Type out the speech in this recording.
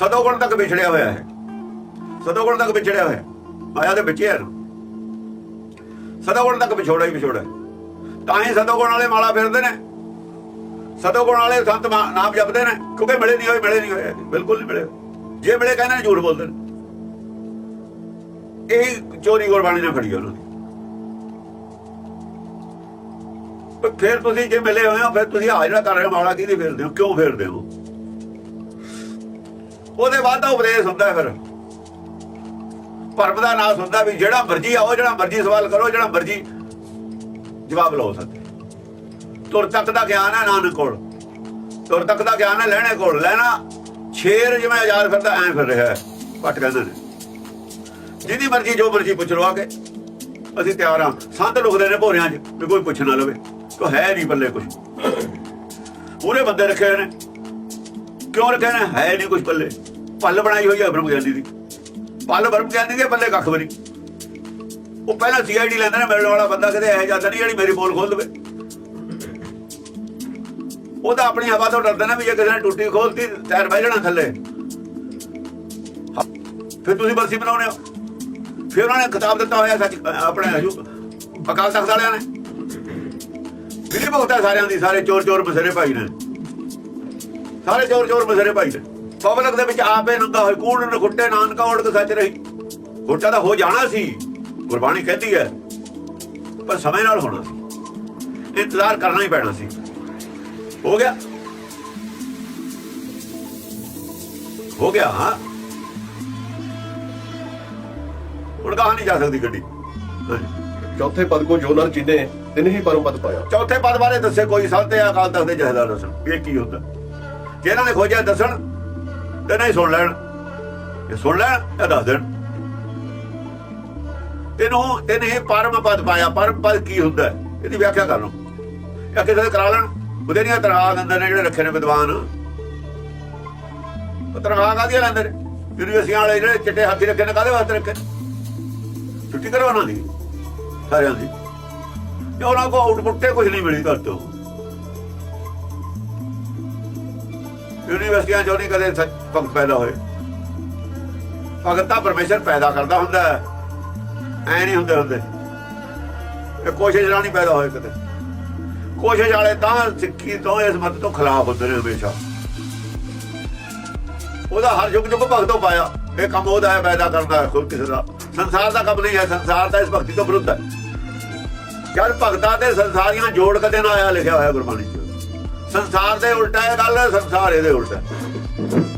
ਸਦੋਗੁਣ ਤੱਕ ਵਿਛੜਿਆ ਹੋਇਆ ਹੈ। ਸਦੋਗੁਣ ਤੱਕ ਵਿਛੜਿਆ ਹੋਇਆ ਮਾਇਆ ਦੇ ਵਿੱਚ ਹੀ ਹੈ ਨਾ ਤੱਕ ਵਿਛੋੜਾ ਹੀ ਵਿਛੋੜਾ ਤਾਂ ਹੀ ਸਦੋਗੁਣ ਵਾਲੇ ਮਾਲਾ ਫਿਰਦੇ ਨੇ। ਸਦੋਗੁਣ ਵਾਲੇ ਸੰਤ ਮਾ- ਨਾਮ ਜਪਦੇ ਨੇ। ਕਿਉਂਕਿ ਮਿਲੇ ਨਹੀਂ ਹੋਏ, ਮਿਲੇ ਨਹੀਂ ਹੋਏ। ਬਿਲਕੁਲ ਨਹੀਂ ਮਿਲੇ। ਜੇ ਮਿਲੇ ਕਹਿੰਦੇ ਨੇ ਝੂਠ ਬੋਲਦੇ ਨੇ। ਇਹ ਚੋਰੀ ਗੁਰਬਾਣੀ ਨਾਲ ਫੜੀ ਉਹਨਾਂ ਦੀ। ਫਿਰ ਤੁਸੀਂ ਜੇ ਮਿਲੇ ਹੋਏ ਹੋ, ਫਿਰ ਤੁਸੀਂ ਹਾਜ਼ਰਾ ਕਰ ਰਹੇ ਹੋ ਮਾਲਾ ਕਿਹਦੀ ਫੇਰਦੇ ਹੋ? ਕਿਉਂ ਫੇਰਦੇ ਹੋ? ਉਹਦੇ ਬਾਅਦ ਦਾ ਉਪਦੇਸ਼ ਹੁੰਦਾ ਫਿਰ। ਪਰਮ ਦਾ ਨਾਮ ਹੁੰਦਾ ਵੀ ਜਿਹੜਾ ਮਰਜ਼ੀ ਆਓ, ਜਿਹੜਾ ਮਰਜ਼ੀ ਸਵਾਲ ਕਰੋ, ਜਿਹੜਾ ਮਰਜ਼ੀ ਜਵਾਬ ਲਓ ਸਕਦੇ ਤੁਰ ਤੱਕ ਦਾ ਗਿਆਨ ਹੈ ਨਾਨਕ ਕੋਲ। ਤੁਰ ਤੱਕ ਦਾ ਗਿਆਨ ਹੈ ਲੈਣੇ ਕੋਲ। ਲੈਣਾ ਸ਼ੇਰ ਜਿਵੇਂ ਆਜ਼ਾਦ ਫਿਰਦਾ, ਐਂ ਫਿਰ ਰਿਹਾ ਹੈ। ਪਟ ਕਹਿੰਦੇ ਨੇ। ਜਿਹਦੀ ਮਰਜ਼ੀ, ਜੋ ਮਰਜ਼ੀ ਪੁੱਛ ਲਓ ਆ ਕੇ। ਅਸੀਂ ਤਿਆਰ ਹਾਂ। ਸੰਤ ਲੁਕਦੇ ਨੇ ਭੋਰਿਆਂ 'ਚ ਵੀ ਕੋਈ ਪੁੱਛ ਨਾ ਲਵੇ। ਕੋ ਹੈ ਨਹੀਂ ਬੱਲੇ ਕੁਝ ਪੂਰੇ ਬੰਦੇ ਰੱਖੇ ਹੋਏ ਨੇ। ਕਿਉਂ ਰੱਖੇ ਨੇ? ਹੈ ਨਹੀਂ ਕੁਝ ਬੱਲੇ ਪੱਲ ਬਣਾਈ ਹੋਈ ਹੈ ਬ੍ਰਹਮ ਗਿਆਨੀ ਦੀ। ਪੱਲ ਬ੍ਰਹਮ ਗਿਆਨੀ ਦੇ ਬੱਲੇ ਕੱਖ ਬਰੀ ਉਹ ਪਹਿਲਾਂ ਸੀਆਈਡੀ ਲੈਂਦੇ ਨੇ, ਮਿਲਣ ਵਾਲਾ ਬੰਦਾ ਕਿਤੇ ਇਹ ਜਾਂਦਾ ਨਹੀਂ ਜਿਹੜੀ ਮੇਰੀ ਬੋਲ ਖੋਲ ਦੇਵੇ। ਉਹ ਤਾਂ ਆਪਣੀ ਹਵਾ ਤੋਂ ਡਰਦਾ ਨਾ ਵੀ ਜੇ ਕਿਸੇ ਨੇ ਟੁੱਟੀ ਖੋਲਤੀ, ਟਾਇਰ ਬਹਿ ਜਾਣਾ ਥੱਲੇ। ਫਿਰ ਤੁਸੀਂ ਬਰਸੀ ਬਣਾਉਣੇ ਹੋ। ਫਿਰ ਉਹਨਾਂ ਨੇ ਕਿਤਾਬ ਦਿੱਤਾ ਹੋਇਆ ਸੱਚ, ਆਪਣੇ ਹਜੂ, ਅਕਾਲ ਤਖਤ ਵਾਲਿਆਂ ਨੇ। ਬਿਲੀ ਭਗਤਾ ਸਾਰਿਆਂ ਦੀ, ਸਾਰੇ ਚੋਰ ਚੋਰ ਬਸਰੇ ਭਾਈ ਨੇ। ਸਾਰੇ ਚੋਰ ਚੋਰ ਬਸਰੇ ਭਾਈ ਨੇ। ਪਬਲਿਕ ਦੇ ਵਿੱਚ ਆਪੇ ਨੰਗਾ ਹੋਏ ਕੂੜ ਨ ਖੁੱਟੇ ਨਾਨਕਾ ਉੜਕ ਸੱਚ ਰਹੀ। ਖੁੱਟਾ ਤਾਂ ਹੋ ਜਾਣਾ ਸੀ ਗੁਰਬਾਣੀ ਕਹਿੰਦੀ ਹੈ ਪਰ ਸਮੇਂ ਨਾਲ ਹੋਣਾ ਸੀ। ਇੰਤਜ਼ਾਰ ਕਰਨਾ ਹੀ ਪੈਣਾ ਸੀ। ਹੋ ਗਿਆ। ਹੋ ਗਿਆ ਹਾਂ। ਹੁਣ ਕਹਾਂ ਨਹੀਂ ਜਾ ਸਕਦੀ ਗੱਡੀ। ਚੌਥੇ ਪਦ ਕੋ ਜੋ ਨਰ ਚੀਨੇ ਤਿਨ ਹੀ ਪਰਮ ਪਦ ਪਾਇਆ। ਚੌਥੇ ਪਦ ਬਾਰੇ ਦੱਸੇ ਕੋਈ ਸੰਤ ਜਾਂ ਅਕਾਲ ਤਖਤ ਦੇ ਜਹਦਾਰ ਦੱਸਣ ਇਹ ਕੀ ਹੁੰਦਾ? ਜੇ ਇਹਨਾਂ ਨੇ ਖੋਜਿਆ ਦੱਸਣ ਤੇ ਨਹੀਂ ਸੁਣ ਲੈਣ ਇਹ ਸੁਣ ਲੈਣ ਇਹ ਦੱਸ ਦੇਣ ਤੈਨੂੰ ਤੈਨੇ ਇਹ ਪਰਮ ਪਦ ਪਾਇਆ ਪਰਮ ਪਦ ਕੀ ਹੁੰਦਾ ਇਹਦੀ ਵਿਆਖਿਆ ਕਰ ਲਓ ਜਾਂ ਕਿਸੇ ਦੇ ਕਰਾ ਲੈਣ ਉਹਦੇ ਨਹੀਂ ਤਨਖਾਹ ਦਿੰਦੇ ਨੇ ਜਿਹੜੇ ਰੱਖੇ ਨੇ ਵਿਦਵਾਨ ਉਹ ਤਨਖਾਹ ਕਾਹਦੀਆਂ ਲੈਂਦੇ ਨੇ ਯੂਨੀਵਰਸਿਟੀਆਂ ਵਾਲੇ ਜਿਹੜੇ ਚਿੱਟੇ ਹਾਥੀ ਰੱਖੇ ਨੇ ਕਾਹਦੇ ਵਾਸਤੇ ਰੱਖੇ ਛੁੱਟੀ ਕਰੋ ਉਹਨਾਂ ਦੀ ਸਾਰਿਆਂ ਦੀ ਤੇ ਉਹਨਾਂ ਕੋ ਆਊਟਪੁੱਟੇ ਕੁਝ ਨਹੀਂ ਮਿਲੀ ਤੁਹਾਡੇ ਤੋਂ ਯੂਨੀਵਰਸਿਟੀਆਂ ਚੋਂ ਨਹੀਂ ਕਦੇ ਭਗਤ ਪੈਦਾ ਹੋਏ। ਭਗਤ ਤਾਂ ਪਰਮੇਸ਼ਰ ਪੈਦਾ ਕਰਦਾ ਹੁੰਦਾ ਹੈ। ਐ ਨਹੀਂ ਹੁੰਦੇ ਹੁੰਦੇ। ਇਹ ਕੋਸ਼ਿਸ਼ ਨਾਲ ਨਹੀਂ ਪੈਦਾ ਹੋਏ ਕਦੇ। ਕੋਸ਼ਿਸ਼ ਵਾਲੇ ਤਾਂ ਸਿੱਖੀ ਤੋਂ ਇਸ ਮਤ ਤੋਂ ਖਿਲਾਫ ਹੁੰਦੇ ਨੇ ਹਮੇਸ਼ਾ। ਉਹਦਾ ਹਰ ਯੁੱਗ ਯੁੱਗ ਭਗਤੋਂ ਪਾਇਆ। ਇਹ ਕੰਮ ਉਹਦਾ ਹੈ, ਪੈਦਾ ਕਰਦਾ ਹੈ ਕਿਸੇ ਦਾ। ਸੰਸਾਰ ਦਾ ਕੰਮ ਨਹੀਂ ਹੈ। ਸੰਸਾਰ ਤਾਂ ਇਸ ਭਗਤੀ ਤੋਂ ਵਿਰੁੱਧ ਹੈ। ਜਦ ਭਗਤਾਂ ਤੇ ਸੰਸਾਰੀਆਂ ਜੋੜ ਕਦੇ ਨਾ ਆਇਆ, ਲਿਖਿਆ ਹੋਇਆ ਗੁਰਬਾਣੀ 'ਚ। ਸੰਸਾਰ ਦੇ ਉਲਟਾ ਇਹ ਗੱਲ ਹੈ ਸੰਸਾਰ ਇਹਦੇ ਉਲਟਾ ਹੈ।